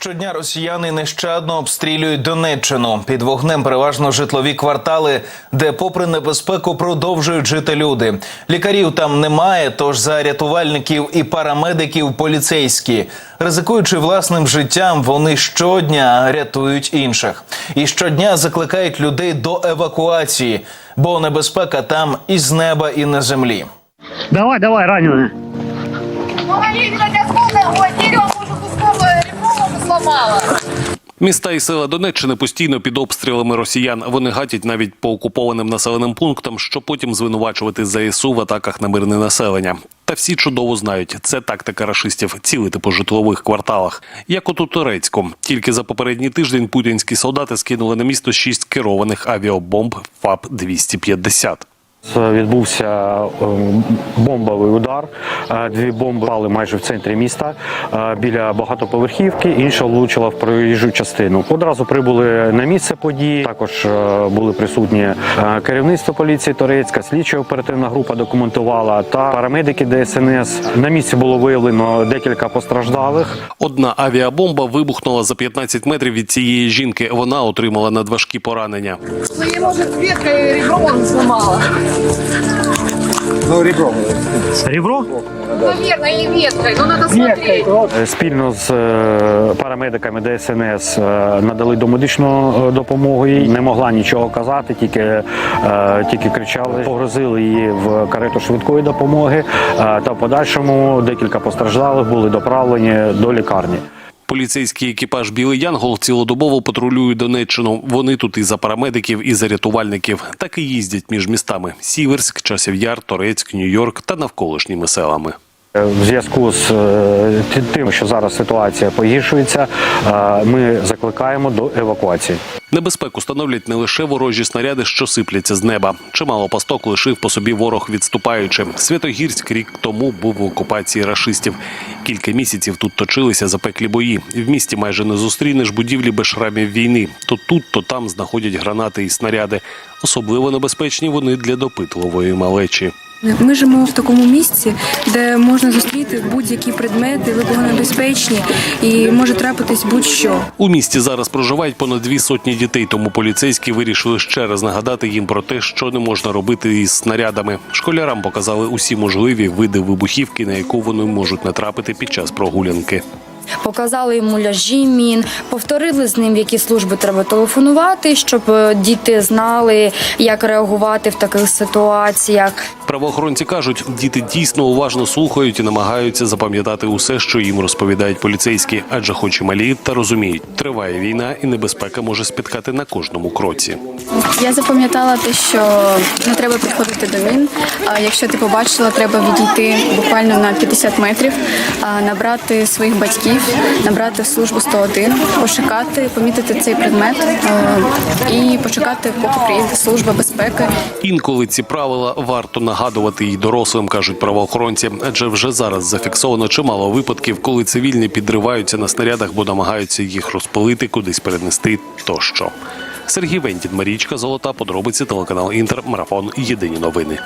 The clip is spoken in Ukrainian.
Щодня росіяни нещадно обстрілюють Донеччину. Під вогнем переважно житлові квартали, де, попри небезпеку, продовжують жити люди. Лікарів там немає, тож за рятувальників і парамедиків поліцейські. Ризикуючи власним життям, вони щодня рятують інших. І щодня закликають людей до евакуації, бо небезпека там і з неба, і на землі. Давай, давай, раненая. Сломала. Міста і села Донеччини постійно під обстрілами росіян. Вони гатять навіть по окупованим населеним пунктам, щоб потім звинувачувати ЗСУ в атаках на мирне населення. Та всі чудово знають, це тактика рашистів цілити по житлових кварталах. Як от у Турецьку. Тільки за попередній тиждень путінські солдати скинули на місто шість керованих авіабомб ФАП-250. Відбувся е, бомбовий удар. Е, Дві бомби пали майже в центрі міста е, біля багатоповерхівки. Інша влучила в проїжджу частину. Одразу прибули на місце події. Також були присутні керівництво поліції Торецька, слідча оперативна група документувала та парамедики ДСНС. На місці було виявлено декілька постраждалих. Одна авіабомба вибухнула за 15 метрів від цієї жінки. Вона отримала надважкі поранення. Ей, может, веткой ребро он сломала. Ну, ребром. Рівро Наверное, и веткой, но надо смотреть. Е, Спільно з е, парамедиками ДСНС е, надали домедичну е, допомогу. їй. Не могла нічого казати, тільки, е, тільки кричали. Погрозили її в карету швидкої допомоги. е, Та в подальшому декілька постраждалих були доправлені до лікарні. Поліцейський екіпаж Білий Янгол цілодобово патрулює Донеччину. Вони тут і за парамедиків, і за рятувальників. Так і їздять між містами: Сіверськ, Часів'яр, Торецьк, Нью-Йорк та навколишніми селами. Е, В зв'язку з е, тим, що зараз ситуація погіршується, е, ми закликаємо до евакуації. Небезпеку становлять не лише ворожі снаряди, що сипляться з неба. Чимало пасток лишив по собі ворог відступаючи. Святогірськ рік тому був в окупації рашистів. Кілька місяців тут точилися запеклі бої. В місті майже не зустрінеш будівлі без шрамів війни. То тут, то там знаходять гранати і снаряди. Особливо небезпечні вони для допитливої малечі. Ми живемо в такому місці, де можна зустріти будь-які предмети, вибухонебезпечні, і може трапитись будь-що. У місті зараз проживають понад дві сотні дітей, тому поліцейські вирішили ще раз нагадати їм про те, що не можна робити із снарядами. Школярам показали усі можливі види вибухівки, на яку вони можуть натрапити під час прогулянки. Показали йому ляжі мін, повторили з ним, які служби треба телефонувати, щоб е, діти знали, як реагувати в таких ситуаціях. Правоохоронці кажуть, діти дійсно уважно слухають і намагаються запам'ятати усе, що їм розповідають поліцейські, адже хоч і малі та розуміють, триває війна і небезпека може спіткати на кожному кроці. Я запам'ятала те, що не треба підходити до мін. А якщо ти побачила, треба відійти буквально на 50 метрів, а, набрати своїх батьків, набрати службу 101, пошукати, помітити цей предмет і почекати, поки приїде служба безпеки. Інколи ці правила варто нагадувати і дорослим, кажуть правоохоронці, адже вже зараз зафіксовано чимало випадків, коли цивільні підриваються на снарядах, бо намагаються їх розпилити, кудись перенести тощо. Сергій Вентін, Марічка Золота, подробиці телеканал Інтер, марафон. Єдині новини.